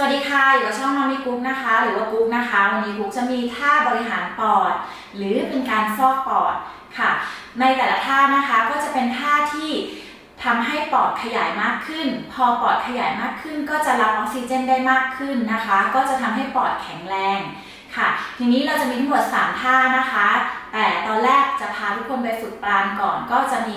สวัสดีค่ะ อยู่กับช่องมามิกุ๊กนะคะ หรือว่ากุ๊กนะคะ วันนี้กุ๊กจะมีท่าบริหารปอด หรือเป็นการฟอกปอดค่ะ ในแต่ละท่านะคะก็จะเป็นท่าที่ทำให้ปอดขยายมากขึ้น พอปอดขยายมากขึ้น ก็จะรับออกซิเจนได้มากขึ้นนะคะ ก็จะทำให้ปอดแข็งแรงค่ะ ทีนี้เราจะมีทั้งหมด 3 ท่านะคะ แต่ตอนแรกจะพาทุกคนไปฝึกปราณก่อน ก็จะมี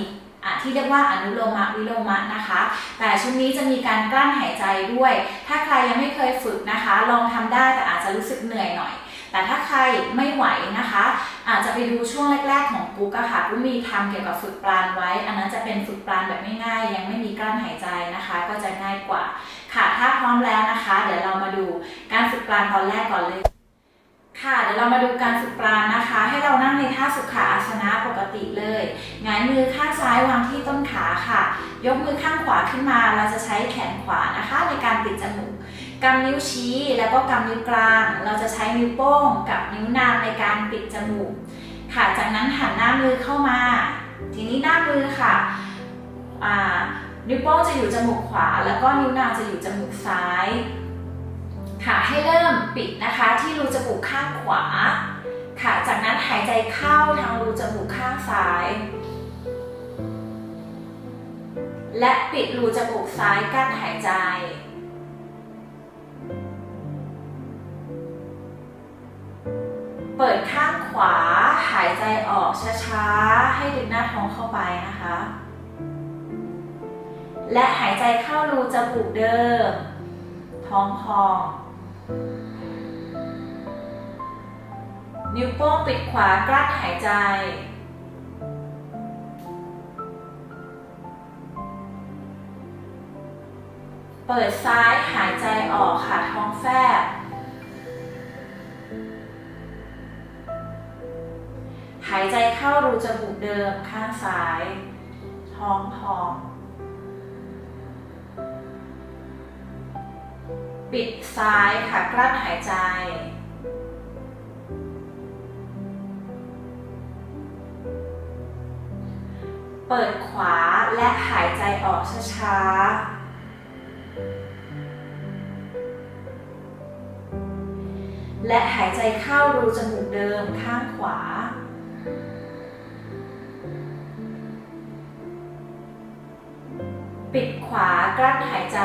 ที่เรียกว่าอนุโลมะวิโลมะนะคะ แต่ชุดนี้จะมีการกลั้นหายใจด้วย ถ้าใครยังไม่เคยฝึกนะคะ ลองทำได้แต่อาจจะรู้สึกเหนื่อยหน่อย แต่ถ้าใครไม่ไหวนะคะ อาจจะไปดูช่วงแรก ๆ ของกุ๊กอะค่ะกุ๊มีทำเกี่ยวกับฝึกปราณไว้ อันนั้นจะเป็นฝึกปราณแบบง่ายๆยังไม่มีกลั้นหายใจนะคะ ก็จะง่ายกว่าค่ะถ้าพร้อมแล้วนะคะ เดี๋ยวเรามาดูการฝึกปราณตอนแรกก่อนเลย ค่ะเดี๋ยวเรามาดูการฝึกปราณนะคะ เรานั่งในท่าสุขาอาสนะปกติเลยหงายมือข้างซ้ายวางที่ต้นขาค่ะ ยกมือข้างขวาขึ้นมา เราจะใช้แขนขวานะคะ ในการปิดจมูกกำนิ้วชี้แล้วก็กำนิ้วกลาง เราจะใช้นิ้วโป้งกับนิ้วนางในการปิดจมูก ค่ะ จากนั้นหันหน้ามือเข้ามา ทีนี้หน้ามือค่ะนิ้วโป้งจะอยู่จมูกขวา แล้วก็นิ้วนางจะอยู่จมูกซ้าย ค่ะ ให้เริ่มปิดนะคะที่รูจมูกข้างขวา ค่ะ จากนั้นหายใจเข้าทางรูจมูกข้างซ้าย และปิดรูจมูกซ้ายกั้นหายใจ เปิดข้างขวาหายใจออกช้าๆ ให้ดึงหน้าท้องเข้าไปนะคะ และหายใจเข้ารูจมูกเดิม ท้องพอง นิ้วโป้งปิดขวากลั้นหายใจ เปิดซ้ายหายใจออกค่ะท้องแฟบ หายใจเข้ารูจมูกเดิมข้างซ้าย ท้องพองปิดซ้ายค่ะกลั้นหายใจ เปิดขวาและหายใจออกช้าๆ และหายใจเข้ารูจมูกเดิมข้างขวา ปิดขวากลั้นหายใจ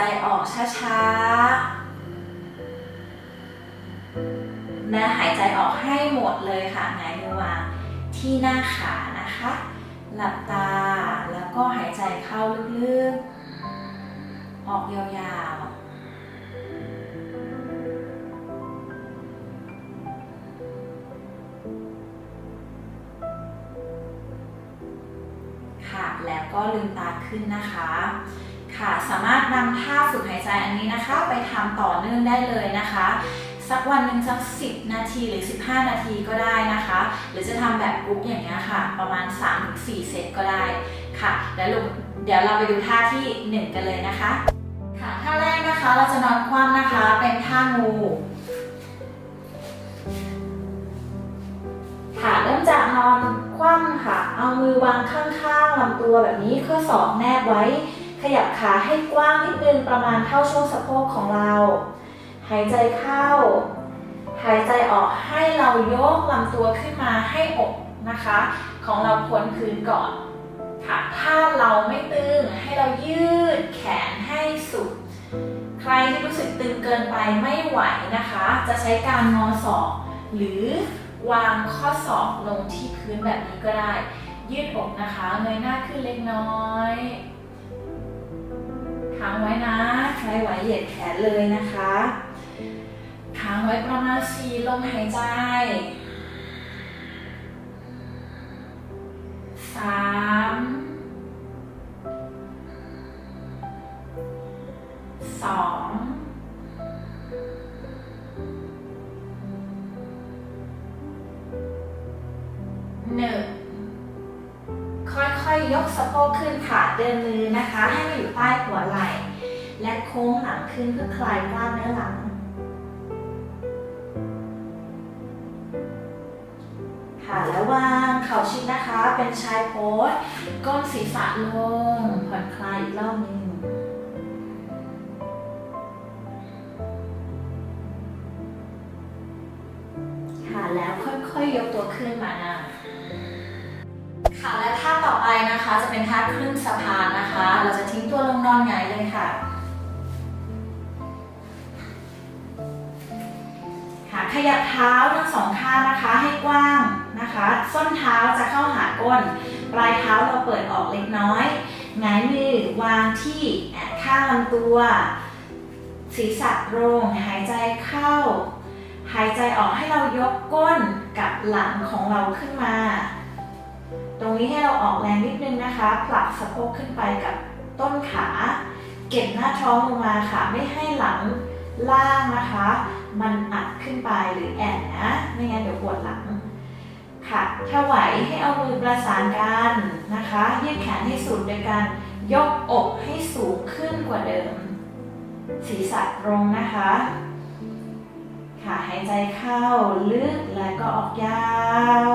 ใจออกช้าๆและหายใจออกให้หมดเลยค่ะหงายมือวางที่หน้าขานะคะ หลับตาแล้วก็หายใจเข้าลึกๆ ออกยาวๆค่ะแล้วก็ลืมตาขึ้นนะคะ ค่ะ สามารถนำท่าฝึกหายใจอันนี้นะคะ ไปทำต่อเนื่องได้เลยนะคะ สักวันหนึ่งสัก 10 นาทีหรือ 15 นาทีก็ได้นะคะ หรือจะทำแบบกรุ๊ปอย่างเงี้ยค่ะ ประมาณ 3-4 เซตก็ได้ค่ะ แล้วลูกเดี๋ยวเราไปดูท่าที่ 1 กันเลยนะคะ ค่ะ ท่าแรกนะคะเราจะนอนคว่ำนะคะ เป็นท่างูค่ะเริ่มจากนอนคว่ำค่ะ เอามือวางข้างๆลำตัวแบบนี้ข้อศอกแนบไว้ ขยับขาให้กว้างนิดนึงประมาณเท่าช่วงสะโพกของเรา หายใจเข้า หายใจออกให้เรายกลำตัวขึ้นมาให้อกนะคะ ของเราพ้นพื้นก่อนค่ะถ้าเราไม่ตึงให้เรายืดแขนให้สุด ใครที่รู้สึกตึงเกินไปไม่ไหวนะคะ จะใช้การงอศอกหรือวางข้อศอกลงที่พื้นแบบนี้ก็ได้ ยืดอกนะคะ เงยหน้าขึ้นเล็กน้อย ค้างไว้นะใครไหวเหยียดแขนเลยนะคะ ค้างไว้ประมาณสี่ลมหายใจสามสอง กสะโพกขึ้นค่ะ เดินมือนะคะ ให้มาอยู่ใต้หัวไหล่ และโค้งหลังขึ้นเพื่อคลายกล้ามเนื้อหลัง ค่ะแล้ววางเข่าชิดนะคะ เป็นชายโพสก้นศีรษะลง ผ่อนคลายอีกรอบหนึงค่ะแล้วค่อยๆยกตัวขึ้นมานะ นะคะจะเป็นท่าขึ้นสะพานนะคะ เราจะทิ้งตัวลงนอนหงายเลยค่ะ ค่ะ ขยับเท้าทั้งสองข้างนะคะให้กว้างนะคะ ส้นเท้าจะเข้าหาก้น ปลายเท้าเราเปิดออกเล็กน้อยหงายมือวางที่ข้างลำตัว ศีรษะตรงหายใจเข้า หายใจออกให้เรายกก้นกับหลังของเราขึ้นมา ตรงนี้ให้เราออกแรงนิดนึงนะคะ ผลักสะโพกขึ้นไปกับต้นขา เก็บหน้าท้องลงมาค่ะ ไม่ให้หลังล่างนะคะ มันอัดขึ้นไปหรือแอนนะ ไม่งั้นเดี๋ยวปวดหลัง ค่ะ ถ้าไหวให้เอามือประสานกันนะคะ ยืดแขนให้สุดโดยการยกอกให้สูงขึ้นกว่าเดิม ศีรษะตรงนะคะ ค่ะ หายใจเข้าลึกและก็ออกยาว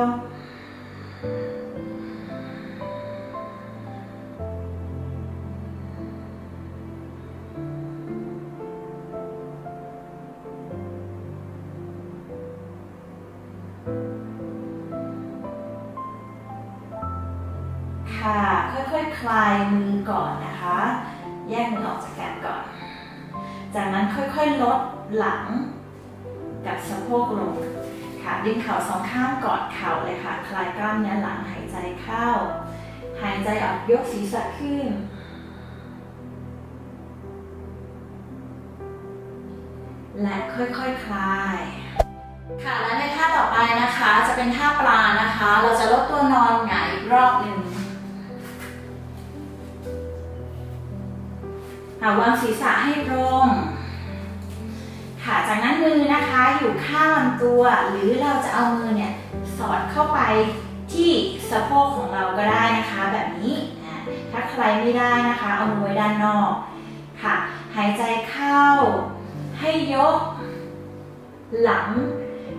ค่ะ ค่อยๆคคลายมือก่อนนะคะ แยกมือออกจากกันก่อน จากนั้นค่อยๆ ลดหลังกับสะโพกลงค่ะดึงเข่าสองข้างกอดเข่าเลยค่ะ คลายกล้ามเนื้อหลังหายใจเข้า หายใจออกยกศีรษะขึ้น และค่อยๆคคลาย ค่ะและในท่าต่อไปนะคะ จะเป็นท่าปลานะคะ เราจะลดตัวนอนหงายอีกรอบหนึ่ง วางศีรษะให้ตรง ค่ะ จากนั้นมือนะคะอยู่ข้างลำตัว หรือเราจะเอามือเนี่ยสอดเข้าไปที่สะโพกของเราก็ได้นะคะแบบนี้ถ้าใครไม่ได้นะคะ เอามือไว้ด้านนอก ค่ะ หายใจเข้า ให้ยก หลัง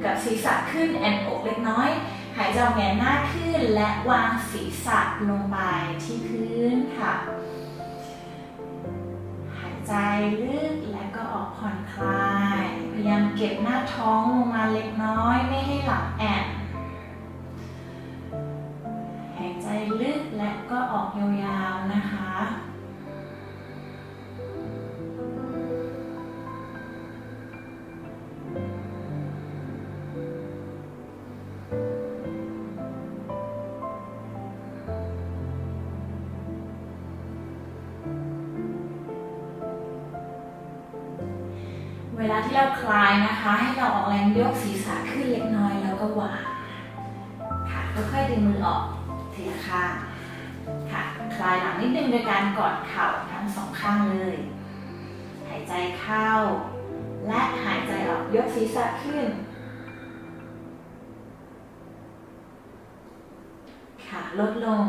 กับศีรษะขึ้นแอนอกเล็กน้อย หายใจออกแงนหน้าขึ้นและวางศีรษะลงไปที่พื้นค่ะ ใจลึกและก็ออกผ่อนคลาย พยายามเก็บหน้าท้องลงมาเล็กน้อยไม่ให้หลับแอนหายใจลึกและก็ออกยาวๆนะคะ วลาที่เราคลายนะคะ ให้เราออกแรงยกศีรษะขึ้นเล็กน้อยแล้วก็วางค่ะค่อยๆดึงมือออกทีละข้างค่ะคลายหลังนิดนึงโดยการกอดเข่าทั้งสองข้างเลย หายใจเข้า และหายใจออกยกศีรษะขึ้นค่ะลดลง